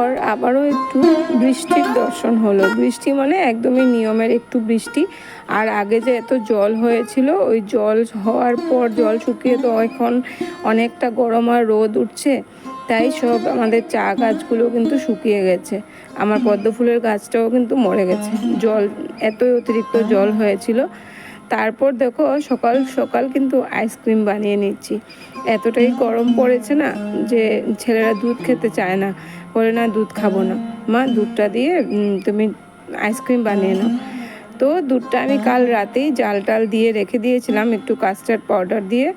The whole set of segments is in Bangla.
পর আবারও একটু বৃষ্টির দর্শন হলো। বৃষ্টি মানে একদমই নিয়মের একটু বৃষ্টি। আর আগে যে এত জল হয়েছিল, ওই জল হওয়ার পর জল শুকিয়ে তো এখন অনেকটা গরম আর রোদ উঠছে, তাই সব আমাদের চা গাছগুলো কিন্তু শুকিয়ে গেছে। আমার পদ্ম ফুলের গাছটাও কিন্তু মরে গেছে। জল, এতই অতিরিক্ত জল হয়েছিল তারপর দেখো সকাল সকাল কিন্তু আইসক্রিম বানিয়ে নিচ্ছি। এতটাই গরম পড়েছে না যে ছেলেরা দুধ খেতে চায় না। বলে, না, দুধ খাব না। মা, দুধটা দিয়ে তুমি আইসক্রিম বানিয়ে নাও। তো দুধটা আমি কাল রাতেই জাল টাল দিয়ে রেখে দিয়েছিলাম, একটু কাস্টার্ড পাউডার দিয়ে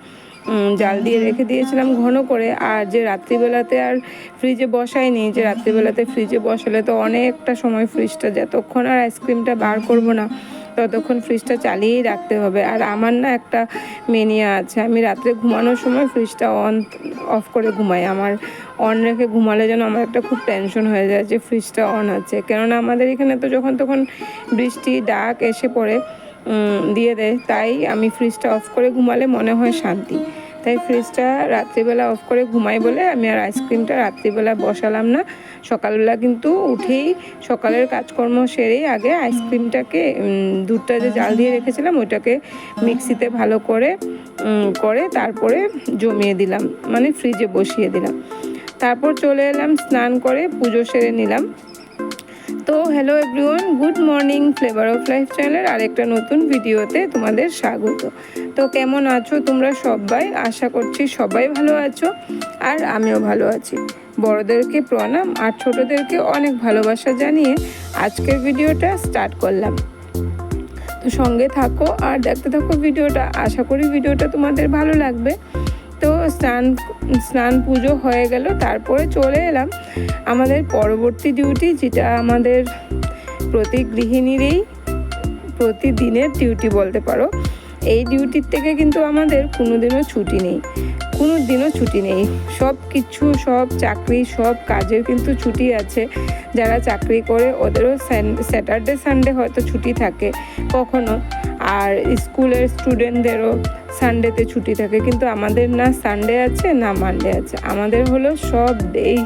জাল দিয়ে রেখে দিয়েছিলাম ঘন করে। আর যে রাত্রিবেলাতে আর ফ্রিজে বসাইনি, যে রাত্রিবেলাতে ফ্রিজে বসালে তো অনেকটা সময় ফ্রিজটা যতক্ষণ আর আইসক্রিমটা বার করব না ততক্ষণ ফ্রিজটা চালিয়েই রাখতে হবে। আর আমার না একটা মেনিয়া আছে, আমি রাত্রে ঘুমানোর সময় ফ্রিজটা অন অফ করে ঘুমাই। আমার অন রেখে ঘুমালে যেন আমার একটা খুব টেনশন হয়ে যায় যে ফ্রিজটা অন আছে। কেননা আমাদের এখানে তো যখন তখন বৃষ্টি, ডাক এসে পড়ে দিয়ে দেয়, তাই আমি ফ্রিজটা অফ করে ঘুমালে মনে হয় শান্তি। তাই ফ্রিজটা রাত্রিবেলা অফ করে ঘুমাই বলে আমি আর আইসক্রিমটা রাত্রিবেলা বসালাম না। সকালবেলা কিন্তু উঠেই সকালের কাজকর্ম সেরেই আগে আইসক্রিমটাকে দুধটা যে জাল দিয়ে রেখেছিলাম ওইটাকে মিক্সিতে ভালো করে করে তারপরে জমিয়ে দিলাম। মানে ফ্রিজে বসিয়ে দিলাম। তারপর চলে এলাম স্নান করে পুজো সেরে নিলাম। তো hello everyone good morning flavour of life চ্যানেলের আরেকটা নতুন ভিডিওতে তোমাদের স্বাগত। তো কেমন আছো তোমরা সবাই? আশা করছি সবাই ভালো আছো আর আমিও ভালো আছি। বড়দেরকে প্রণাম আর ছোটদেরকে অনেক ভালোবাসা জানিয়ে আজকের ভিডিওটা স্টার্ট করলাম। তো সঙ্গে থাকো আর দেখতে থাকো ভিডিওটা। আশা করি ভিডিওটা তোমাদের ভালো লাগবে। তো স্নান স্নান পুজো হয়ে গেল, তারপরে চলে এলাম আমাদের পরবর্তী ডিউটি যেটা আমাদের প্রতি গৃহিণীরই প্রতিদিনের ডিউটি বলতে পারো। এই ডিউটির থেকে কিন্তু আমাদের কোনোদিনও ছুটি নেই কোনো দিনও ছুটি নেই। সব কিছু, সব চাকরি, সব কাজের কিন্তু ছুটি আছে। যারা চাকরি করে, ওদেরও স্যাটারডে সানডে হয়তো ছুটি থাকে, কখনো। আর স্কুলের স্টুডেন্টদেরও সানডেতে ছুটি থাকে। কিন্তু আমাদের না সানডে আছে, না মানডে আছে। আমাদের হলো সব ডেই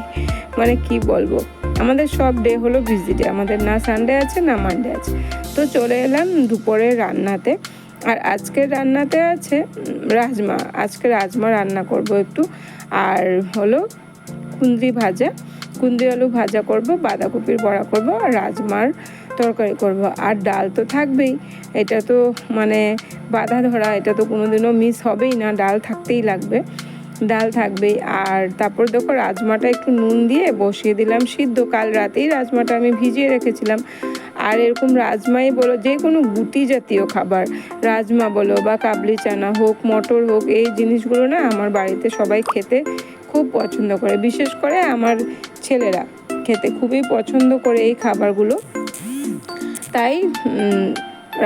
মানে কি বলব? আমাদের সব ডে হলো বিজি ডে আমাদের না সানডে আছে, না মানডে আছে। তো চলে এলাম দুপুরের রান্নাতে। আর আজকের রান্নাতে আছে রাজমা। আজকে রাজমা রান্না করব একটু। আর হলো কুন্দ্রি ভাজা। কুন্দ্রি আলু ভাজা করব, বাঁধাকপির বড়া করব আর রাজমার তরকারি করব। আর ডাল তো থাকবেই। এটা তো মানে বাধা ধরা, এটা তো কোনোদিনও মিস হবেই না। ডাল থাকতেই লাগবে। ডাল থাকবেই। আর তারপর দেখো রাজমাটা একটু নুন দিয়ে বসিয়ে দিলাম সিদ্ধ। কাল রাতেই রাজমাটা আমি ভিজিয়ে রেখেছিলাম। আর এরকম রাজমাই বলো, যে কোনো গুটি জাতীয় খাবার, রাজমা বলো বা কাবলি চানা হোক, মটর হোক, এই জিনিসগুলো না আমার বাড়িতে সবাই খেতে খুব পছন্দ করে। বিশেষ করে আমার ছেলেরা খেতে খুবই পছন্দ করে এই খাবারগুলো। তাই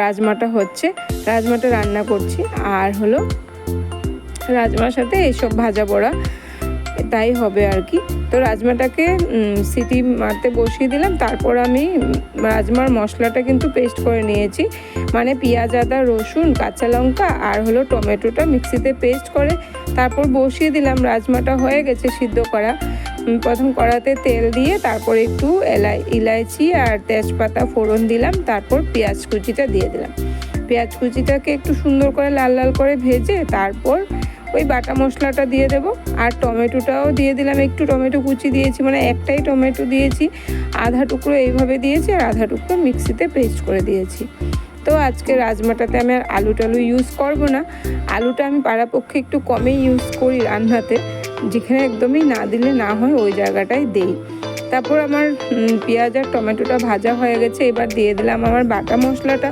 রাজমাটা হচ্ছে। রাজমাটা রান্না করছি। আর হলো রাজমার সাথে এইসব ভাজা পোড়া তাই হবে আর কি। তো রাজমাটাকে সিটি মারতে বসিয়ে দিলাম। তারপর আমি রাজমার মশলাটা কিন্তু পেস্ট করে নিয়েছি। মানে পেঁয়াজ, আদা, রসুন, কাঁচা লঙ্কা আর হলো টমেটোটা মিক্সিতে পেস্ট করে তারপর বসিয়ে দিলাম। রাজমাটা হয়ে গেছে সিদ্ধ করা। প্রথম কড়াতে তেল দিয়ে তারপর একটু এলাই, ইলাইচি আর তেজপাতা ফোড়ন দিলাম। তারপর পেঁয়াজ কুচিটা দিয়ে দিলাম। পেঁয়াজ কুচিটাকে একটু সুন্দর করে লাল লাল করে ভেজে তারপর ওই বাটা মশলাটা দিয়ে দেবো। আর টমেটোটাও দিয়ে দিলাম, একটু টমেটো কুচি দিয়েছি মানে একটাই টমেটো দিয়েছি। আধা টুকরো এইভাবে দিয়েছি আর আধা টুকরো মিক্সিতে পেস্ট করে দিয়েছি। তো আজকে রাজমাটাতে আমি আর আলু টালু ইউজ করব না। আলুটা আমি পাড়াপক্ষে একটু কমেই ইউজ করি রান্নাতে, যেখানে একদমই না দিলে না হয় ওই জায়গাটাই দেই। তারপর আমার পেঁয়াজ আর টমেটোটা ভাজা হয়ে গেছে, এবার দিয়ে দিলাম আমার বাটা মশলাটা।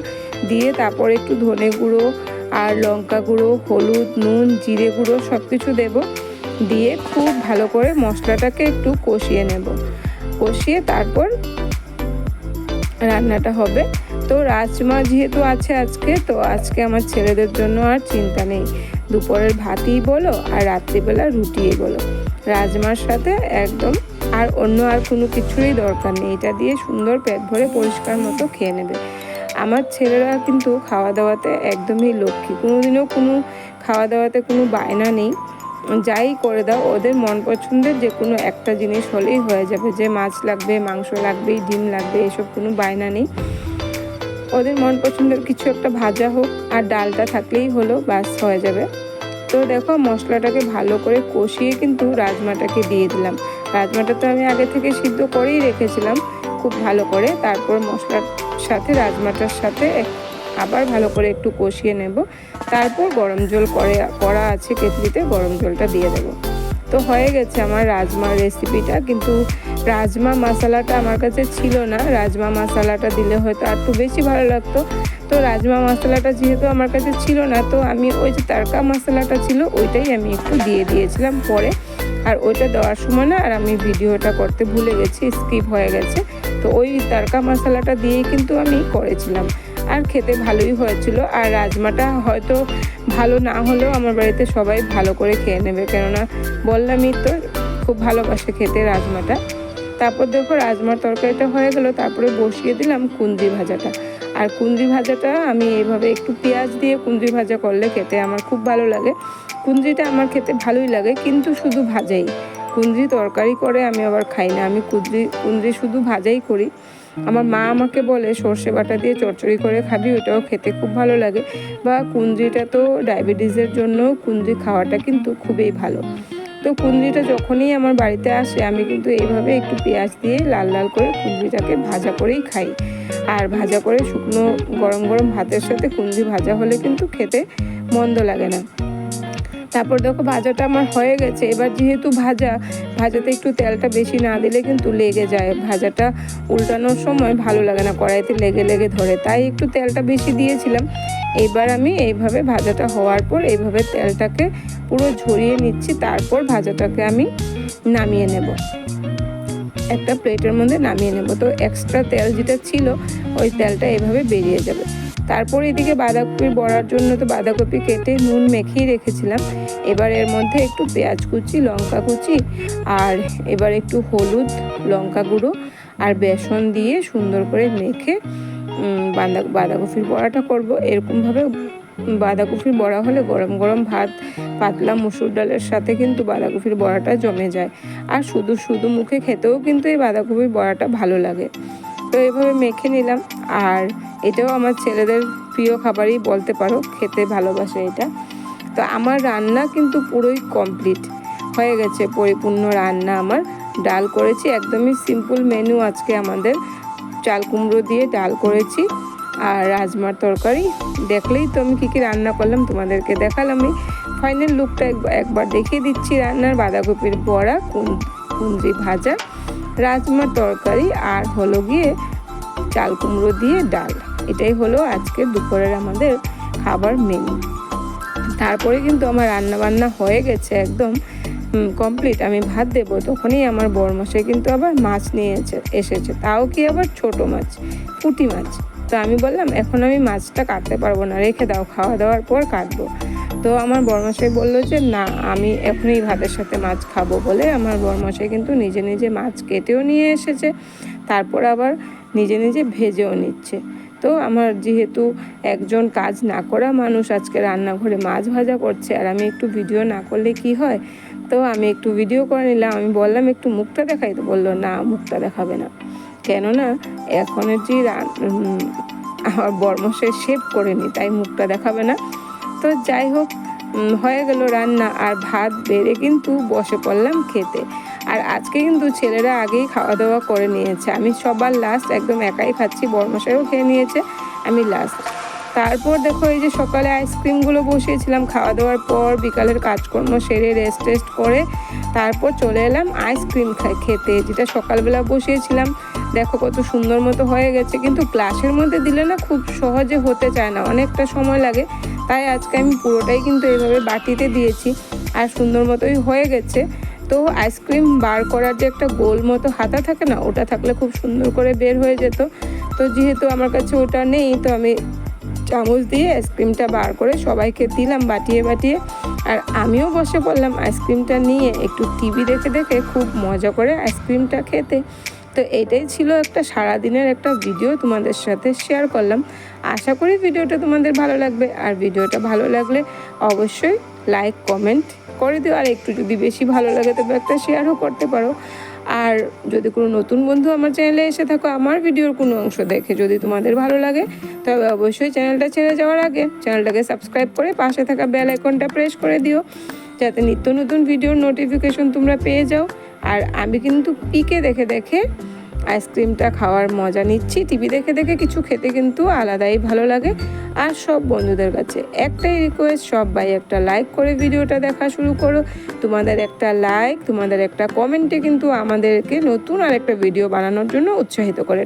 দিয়ে তারপর একটু ধনে গুঁড়ো আর লঙ্কা গুঁড়ো, হলুদ, নুন, জিরে গুঁড়ো সব কিছু দেবো। দিয়ে খুব ভালো করে মশলাটাকে একটু কষিয়ে নেব। কষিয়ে তারপর রান্নাটা হবে। তো রাজমা যেহেতু আছে আজকে, তো আজকে আমার ছেলেদের জন্য আর চিন্তা নেই। দুপুরের ভাতই বলো আর রাত্রিবেলা রুটিই বলো। রাজমার সাথে একদম আর অন্য আর কোনো কিছুরই দরকার নেই। এটা দিয়ে সুন্দর পেট ভরে পরিষ্কার মতো খেয়ে নেবে। আমার ছেলেরা কিন্তু খাওয়া দাওয়াতে একদমই লক্ষ্মী। কোনোদিনও কোনো খাওয়া দাওয়াতে কোনো বায়না নেই। যাই করে দাও, ওদের মন পছন্দের যে কোনো একটা জিনিস হলেই হয়ে যাবে। যে মাছ লাগবে, মাংস লাগবে, ডিম লাগবে, এসব কোনো বায়না নেই। ওদের মন পছন্দের কিছু একটা ভাজা হোক আর ডালটা থাকলেই হলো বাস হয়ে যাবে। তো দেখো, মশলাটাকে ভালো করে কষিয়ে কিন্তু রাজমাটাকে দিয়ে দিলাম। রাজমাটা তো আমি আগে থেকে সিদ্ধ করেই রেখেছিলাম, খুব ভালো করে। তারপর মশলার সাথে, রাজমাটার সাথে আবার ভালো করে একটু কষিয়ে নেব। তারপর গরম জল করে, করা আছে কেটলিতে, গরম জলটা দিয়ে দেবো। তো হয়ে গেছে আমার রাজমার রেসিপিটা কিন্তু রাজমা মশলাটা আমার কাছে ছিল না। রাজমা মশলাটা দিলে হয়তো আর একটু বেশি ভালো লাগতো। তো রাজমা মশলাটা যেহেতু আমার কাছে ছিল না, তো আমি ওই যে তারকা মশলাটা ছিল, ওইটাই আমি একটু দিয়ে দিয়েছিলাম পরে। আর ওইটা দেওয়ার সময় না, আর আমি ভিডিওটা করতে ভুলে গেছি, স্কিপ হয়ে গেছে। তো ওই তারকা মশলাটা দিয়েই কিন্তু আমি করেছিলাম। আর খেতে ভালোই হয়েছিল। আর রাজমাটা হয়তো ভালো না হলেও আমার বাড়িতে সবাই ভালো করে খেয়ে নেবে। কেননা বললামই তো, খুব ভালোবাসে খেতে রাজমাটা। তারপর দেখো রাজমার তরকারিটা হয়ে গেল। তারপরে বসিয়ে দিলাম কুন্দি ভাজাটা। আর কুন্দি ভাজাটা আমি এইভাবে একটু পেঁয়াজ দিয়ে কুন্দি ভাজা করলে খেতে আমার খুব ভালো লাগে। কুন্দিটা আমার খেতে ভালোই লাগে, কিন্তু শুধু ভাজাই। কুন্দ্রি তরকারি করে আমি আবার খাই না। আমি কুন্দ্রি কুন্দ্রি শুধু ভাজাই করি। আমার মা আমাকে বলে, সর্ষে বাটা দিয়ে চচ্চড়ি করে খাবি ওটাও খেতে খুব ভালো লাগে। বা কুন্দ্রিটা তো ডায়াবেটিসের জন্য কুন্দ্রি খাওয়াটা কিন্তু খুবই ভালো। তো কুন্দ্রিটা যখনই আমার বাড়িতে আসে, আমি কিন্তু এইভাবে একটু পেঁয়াজ দিয়ে লাল লাল করে কুন্দ্রিটাকে ভাজা করেই খাই। আর ভাজা করে শুকনো গরম গরম ভাতের সাথে কুন্দ্রি ভাজা হলে কিন্তু খেতে মন্দ লাগে না। তারপর দেখো ভাজাটা আমার হয়ে গেছে। এবার যেহেতু ভাজা, ভাজাতে একটু তেলটা বেশি না দিলে কিন্তু লেগে যায়। ভাজাটা উল্টানোর সময় ভালো লাগে না, কড়াইতে লেগে লেগে ধরে। তাই একটু তেলটা বেশি দিয়েছিলাম। এবার আমি এইভাবে ভাজাটা হওয়ার পর এইভাবে তেলটাকে পুরো ঝরিয়ে নিচ্ছি। তারপর ভাজাটাকে আমি নামিয়ে নেব। একটা প্লেটের মধ্যে নামিয়ে নেব। তো এক্সট্রা তেল যেটা ছিল, ওই তেলটা এভাবে বেরিয়ে যাবে। তারপর এদিকে বাঁধাকপি বড়ার জন্য তো বাঁধাকপি কেটে নুন মেখেই রেখেছিলাম। এবার এর মধ্যে একটু পেঁয়াজ কুচি, লঙ্কা কুচি আর এবার একটু হলুদ, লঙ্কা গুঁড়ো আর বেসন দিয়ে সুন্দর করে মেখে বাঁধা বাঁধাকপির বড়াটা করব। এরকমভাবে বাঁধাকপির বড়া হলে গরম গরম ভাত, পাতলা মুসুর ডালের সাথে কিন্তু বাঁধাকপির বড়াটা জমে যায়। আর শুধু শুধু মুখে খেতেও কিন্তু এই বাঁধাকপির বড়াটা ভালো লাগে। তো এভাবে মেখে নিলাম। আর এটাও আমার ছেলেদের প্রিয় খাবারই বলতে পারো, খেতে ভালোবাসে এটা। তো আমার রান্না কিন্তু পুরোই কমপ্লিট হয়ে গেছে পরিপূর্ণ রান্না আমার। ডাল করেছি, একদমই সিম্পল মেনু আজকে আমাদের। চাল কুমড়ো দিয়ে ডাল করেছি আর রাজমার তরকারি। দেখলেই তো আমি কী কী রান্না করলাম, তোমাদেরকে দেখালামই ফাইনাল লুকটা একবার দেখিয়ে দিচ্ছি রান্নার বাঁধাকপির বড়া কুন্দ্রি ভাজা, রাজমার তরকারি আর হলো গিয়ে চাল কুমড়ো দিয়ে ডাল। এটাই হলো আজকে দুপুরের আমাদের খাবার মেনু তারপরে কিন্তু আমার রান্না বান্না হয়ে গেছে একদম কমপ্লিট আমি ভাত দেবো, তখনই আমার বরমশাই কিন্তু আবার মাছ নিয়ে এসেছে। তাও কি আবার ছোট মাছ? পুঁটি মাছ। তো আমি বললাম, এখন আমি মাছটা কাটতে পারব না, রেখে দাও, খাওয়া দাওয়ার পর কাটবো। তো আমার বরমশাই বলল যে, না, আমি এখনই ভাতের সাথে মাছ খাব বলে আমার বরমশাই কিন্তু নিজে নিজে মাছ কেটেও নিয়ে এসেছে। তারপর আবার নিজে নিজে ভেজেও নিচ্ছে। তো আমার যেহেতু একজন কাজ না করা মানুষ, আজকে রান্নাঘরে মাছ ভাজা করছে আর আমি একটু ভিডিও না করলে কি হয়? তো আমি একটু ভিডিও করে নিলাম। আমি বললাম, একটু মুখটা দেখাই? তো বলল, না, মুখটা দেখাবে না। কেননা এখনের যে আমার বর্মশে শেভ করেনি, তাই মুখটা দেখাবে না। তো যাই হোক হয়ে গেল রান্না। আর ভাত বেড়ে কিন্তু বসে পড়লাম খেতে। আর আজকে কিন্তু ছেলেরা আগেই খাওয়া দাওয়া করে নিয়েছে। আমি সবার লাস্ট একদম একাই খাচ্ছি, বর্মশাইও খেয়ে নিয়েছে, আমি লাস্ট তারপর দেখো এই যে সকালে আইসক্রিমগুলো বসিয়েছিলাম, খাওয়া দাওয়ার পর বিকালের কাজকর্ম সেরে রেস্ট টেস্ট করে তারপর চলে এলাম আইসক্রিম খেতে, যেটা সকালবেলা বসিয়েছিলাম। দেখো কত সুন্দর মতো হয়ে গেছে, কিন্তু গ্লাসের মধ্যে দিলে না খুব সহজে হতে চায় না, অনেকটা সময় লাগে। তাই আজকে আমি পুরোটাই কিন্তু এইভাবে বাটিতে দিয়েছি, আর সুন্দর মতোই হয়ে গেছে। তো আইসক্রিম বার করার যে একটা গোল মতো হাতা থাকে না, ওটা থাকলে খুব সুন্দর করে বের হয়ে যেত। তো যেহেতু আমার কাছে ওটা নেই, তো আমি চামচ দিয়ে আইসক্রিমটা বার করে সবাইকে দিলাম বাটিয়ে বাটিয়ে। আর আমিও বসে পড়লাম আইসক্রিমটা নিয়ে, একটু টিভি দেখে দেখে খুব মজা করে আইসক্রিমটা খেতে। তো এটাই ছিল একটা সারাদিনের একটা ভিডিও তোমাদের সাথে শেয়ার করলাম। আশা করি ভিডিওটা তোমাদের ভালো লাগবে। আর ভিডিওটা ভালো লাগলে অবশ্যই লাইক কমেন্ট করে দিও। আর একটু যদি বেশি ভালো লাগে তবে একটা শেয়ারও করতে পারো। আর যদি কোনো নতুন বন্ধু আমার চ্যানেলে এসে থাকো, আমার ভিডিওর কোনো অংশ দেখে যদি তোমাদের ভালো লাগে, তবে অবশ্যই চ্যানেলটা ছেড়ে যাওয়ার আগে চ্যানেলটাকে সাবস্ক্রাইব করে পাশে থাকা বেল আইকনটা প্রেস করে দিও। যাতে নিত্য নতুন ভিডিওর নোটিফিকেশন তোমরা পেয়ে যাও। আর আমি কিন্তু পিকে দেখে দেখে আইসক্রিমটা খাওয়ার মজা নিচ্ছি। টিভি দেখে দেখে কিছু খেতে কিন্তু আলাদাই ভালো লাগে। আর সব বন্ধুদের কাছে একটাই রিকোয়েস্ট সবাই একটা লাইক করে ভিডিওটা দেখা শুরু করো। তোমাদের একটা লাইক তোমাদের একটা কমেন্টে কিন্তু আমাদেরকে নতুন আর একটা ভিডিও বানানোর জন্য উৎসাহিত করে।